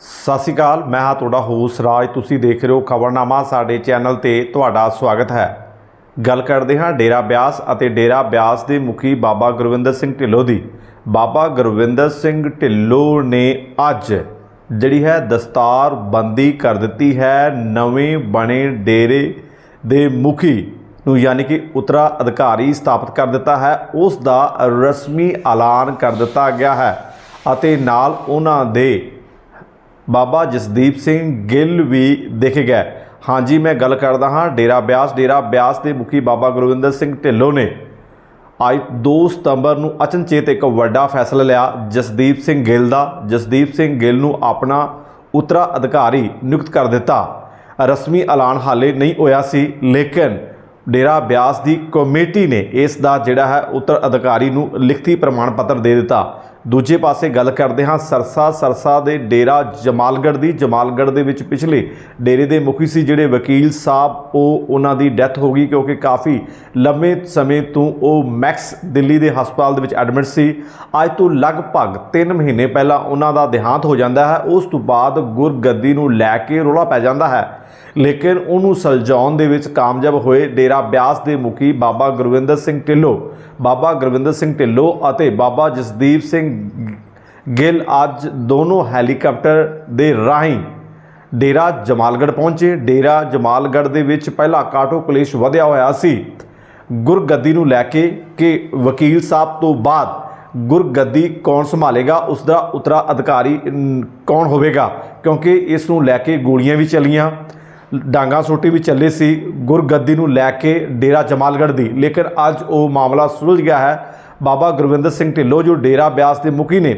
ਸਤਿ ਸ਼੍ਰੀ ਅਕਾਲ, ਮੈਂ ਹਾਂ ਤੁਹਾਡਾ ਹੋਸ ਰਾਜ। ਤੁਸੀਂ ਦੇਖ ਰਹੇ ਹੋ ਖਬਰਨਾਮਾ, ਸਾਡੇ ਚੈਨਲ ਤੇ ਤੁਹਾਡਾ ਸਵਾਗਤ ਹੈ। ਗੱਲ ਕਰਦੇ ਹਾਂ ਡੇਰਾ ਬਿਆਸ ਅਤੇ ਡੇਰਾ ਬਿਆਸ ਦੇ ਮੁਖੀ ਬਾਬਾ ਗੁਰਵਿੰਦਰ ਸਿੰਘ ਢਿੱਲੋਂ ਦੀ। ਬਾਬਾ ਗੁਰਵਿੰਦਰ ਸਿੰਘ ਢਿੱਲੋਂ ਨੇ ਅੱਜ ਜਿਹੜੀ ਹੈ ਦਸਤਾਰ ਬੰਦੀ ਕਰ ਦਿੱਤੀ ਹੈ ਨਵੇਂ ਬਣੇ ਡੇਰੇ ਦੇ ਮੁਖੀ ਨੂੰ, ਯਾਨੀ ਕਿ ਉਤਰਾ ਅਧਿਕਾਰੀ ਸਥਾਪਿਤ ਕਰ ਦਿੱਤਾ ਹੈ। ਉਸ ਦਾ ਰਸਮੀ ਐਲਾਨ ਕਰ ਦਿੱਤਾ ਗਿਆ ਹੈ ਅਤੇ ਨਾਲ ਉਹਨਾਂ ਦੇ ਬਾਬਾ ਜਸਦੀਪ ਸਿੰਘ ਗਿੱਲ ਵੀ ਦਿਖ ਗਏ ਹਾਂਜੀ, ਮੈਂ ਗੱਲ ਕਰਦਾ ਹਾਂ, ਡੇਰਾ ਬਿਆਸ ਡੇਰਾ ਬਿਆਸ ਦੇ ਮੁਖੀ ਬਾਬਾ ਗੁਰਵਿੰਦਰ ਸਿੰਘ ਢਿੱਲੋਂ ਨੇ ਅੱਜ 2 ਸਤੰਬਰ ਨੂੰ ਅਚਨਚੇਤ ਇੱਕ ਵੱਡਾ ਫੈਸਲਾ ਲਿਆ, ਜਸਦੀਪ ਸਿੰਘ ਗਿੱਲ ਦਾ। ਜਸਦੀਪ ਸਿੰਘ ਗਿੱਲ ਨੂੰ ਆਪਣਾ ਉਤਰਾ ਅਧਿਕਾਰੀ ਨਿਯੁਕਤ ਕਰ ਦਿੱਤਾ। ਰਸਮੀ ਐਲਾਨ ਹਾਲੇ ਨਹੀਂ ਹੋਇਆ ਸੀ, ਲੇਕਿਨ ਡੇਰਾ ਬਿਆਸ ਦੀ ਕਮੇਟੀ ਨੇ ਇਸ ਦਾ ਜਿਹੜਾ ਹੈ ਉੱਤਰ ਅਧਿਕਾਰੀ ਨੂੰ ਲਿਖਤੀ ਪ੍ਰਮਾਣ ਪੱਤਰ ਦੇ ਦਿੱਤਾ। ਦੂਜੇ ਪਾਸੇ ਗੱਲ ਕਰਦੇ ਹਾਂ ਸਰਸਾ ਸਰਸਾ ਦੇ ਡੇਰਾ ਜਮਾਲਗੜ੍ਹ ਦੀ। ਜਮਾਲਗੜ੍ਹ ਦੇ ਵਿੱਚ ਪਿਛਲੇ ਡੇਰੇ ਦੇ ਮੁਖੀ ਸੀ ਜਿਹੜੇ ਵਕੀਲ ਸਾਹਿਬ, ਉਹ ਉਹਨਾਂ ਦੀ ਡੈਥ ਹੋ ਗਈ ਕਿਉਂਕਿ ਕਾਫੀ ਲੰਮੇ ਸਮੇਂ ਤੋਂ ਉਹ ਮੈਕਸ ਦਿੱਲੀ ਦੇ ਹਸਪਤਾਲ ਦੇ ਵਿੱਚ ਐਡਮਿਟ ਸੀ। ਅੱਜ ਤੋਂ ਲਗਭਗ 3 ਮਹੀਨੇ ਪਹਿਲਾਂ ਉਹਨਾਂ ਦਾ ਦੇਹਾਂਤ ਹੋ ਜਾਂਦਾ ਹੈ। ਉਸ ਤੋਂ ਬਾਅਦ ਗੁਰਗੱਦੀ ਨੂੰ ਲੈ ਕੇ ਰੌਲਾ ਪੈ ਜਾਂਦਾ ਹੈ। ਲੇਕਿਨ ਉਹਨੂੰ ਸਲਝਾਉਣ ਦੇ ਵਿੱਚ ਕਾਮਯਾਬ ਹੋਏ ਡੇਰਾ ਬਿਆਸ ਦੇ ਮੁਖੀ ਬਾਬਾ ਗੁਰਵਿੰਦਰ ਸਿੰਘ ਢਿੱਲੋਂ। ਬਾਬਾ ਗੁਰਵਿੰਦਰ ਸਿੰਘ ਢਿੱਲੋਂ ਅਤੇ ਬਾਬਾ ਜਸਦੀਪ ਸਿੰਘ ਗਿੱਲ ਅੱਜ ਦੋਨੋਂ ਹੈਲੀਕਾਪਟਰ ਦੇ ਰਾਹੀਂ ਡੇਰਾ ਜਮਾਲਗੜ੍ਹ ਪਹੁੰਚੇ। ਡੇਰਾ ਜਮਾਲਗੜ੍ਹ ਦੇ ਵਿੱਚ ਪਹਿਲਾ ਕਾਟੋ ਕਲੇਸ਼ ਵਧਿਆ ਹੋਇਆ ਸੀ। ਗੁਰਗੱਦੀ ਨੂੰ ਲੈ ਕੇ ਕਿ ਵਕੀਲ ਸਾਹਿਬ ਤੋਂ ਬਾਅਦ ਗੁਰਗੱਦੀ ਕੌਣ ਸੰਭਾਲੇਗਾ ਉਸ ਦਾ ਉਤਰਾ ਅਧਿਕਾਰੀ ਕੌਣ ਹੋਵੇਗਾ, ਕਿਉਂਕਿ ਇਸ ਨੂੰ ਲੈ ਕੇ ਗੋਲੀਆਂ ਵੀ ਚੱਲੀਆਂ, ਡਾਂਗਾ ਸੋਟੀ ਵੀ ਚੱਲੇ ਸੀ। ਗੁਰਗੱਦੀ ਨੂੰ ਲੈ ਕੇ ਡੇਰਾ ਜਮਾਲਗੜ੍ਹ ਦੀ। ਲੇਕਿਨ ਅੱਜ ਉਹ ਮਾਮਲਾ ਸੁਲਝ ਗਿਆ ਹੈ। ਬਾਬਾ ਗੁਰਵਿੰਦਰ ਸਿੰਘ ਢਿੱਲੋਂ, ਜੋ ਡੇਰਾ ਬਿਆਸ ਦੇ ਮੁਖੀ ਨੇ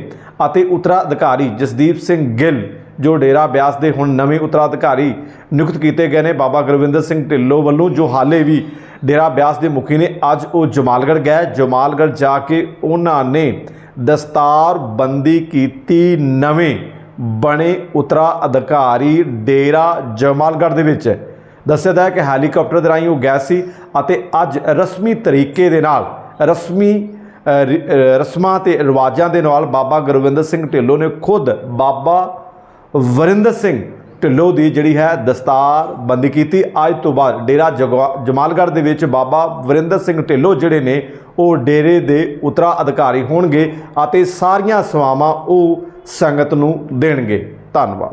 ਅਤੇ ਉਤਰਾ ਅਧਿਕਾਰੀ ਜਸਦੀਪ ਸਿੰਘ ਗਿੱਲ, ਜੋ ਡੇਰਾ ਬਿਆਸ ਦੇ ਹੁਣ ਨਵੇਂ ਉਤਰਾਧਿਕਾਰੀ ਨਿਯੁਕਤ ਕੀਤੇ ਗਏ ਨੇ, ਬਾਬਾ ਗੁਰਵਿੰਦਰ ਸਿੰਘ ਢਿੱਲੋਂ ਵੱਲੋਂ, ਜੋ ਹਾਲੇ ਵੀ ਡੇਰਾ ਬਿਆਸ ਦੇ ਮੁਖੀ ਨੇ, ਅੱਜ ਉਹ ਜਮਾਲਗੜ੍ਹ ਗਏ। ਜਮਾਲਗੜ੍ਹ ਜਾ ਕੇ ਉਹਨਾਂ ਨੇ ਦਸਤਾਰ ਬੰਦੀ ਕੀਤੀ ਨਵੇਂ ਬਣੇ ਉਤਰਾ ਅਧਿਕਾਰੀ ਡੇਰਾ ਜਮਾਲਗੜ੍ਹ ਦੇ ਵਿੱਚ। ਦੱਸਿਆ ਹੈ ਕਿ ਹੈਲੀਕਾਪਟਰ ਦੇ ਰਾਹੀਂ ਉਹ ਗਏ ਸੀ ਅਤੇ ਅੱਜ ਰਸਮੀ ਤਰੀਕੇ ਦੇ ਨਾਲ, ਰਸਮੀ ਰਸਮਾਂ ਤੇ ਰਿਵਾਜਾਂ ਦੇ ਨਾਲ ਬਾਬਾ ਗੁਰਵਿੰਦਰ ਸਿੰਘ ਢਿੱਲੋਂ ਨੇ ਖੁਦ ਬਾਬਾ ਵਰਿੰਦਰ ਸਿੰਘ ਢਿੱਲੋਂ ਦੀ ਜਿਹੜੀ ਹੈ ਦਸਤਾਰ ਬੰਦੀ ਕੀਤੀ। ਅੱਜ ਤੋਂ ਬਾਅਦ ਡੇਰਾ ਜਗਵਾ- ਜਮਾਲਗੜ੍ਹ ਦੇ ਵਿੱਚ ਬਾਬਾ ਵਰਿੰਦਰ ਸਿੰਘ ਢਿੱਲੋਂ ਜਿਹੜੇ ਨੇ, ਉਹ ਡੇਰੇ ਦੇ ਉਤਰਾ ਅਧਿਕਾਰੀ ਹੋਣਗੇ ਅਤੇ ਸਾਰੀਆਂ ਸੇਵਾਵਾਂ ਉਹ ਸੰਗਤ ਨੂੰ ਦੇਣਗੇ। ਧੰਨਵਾਦ।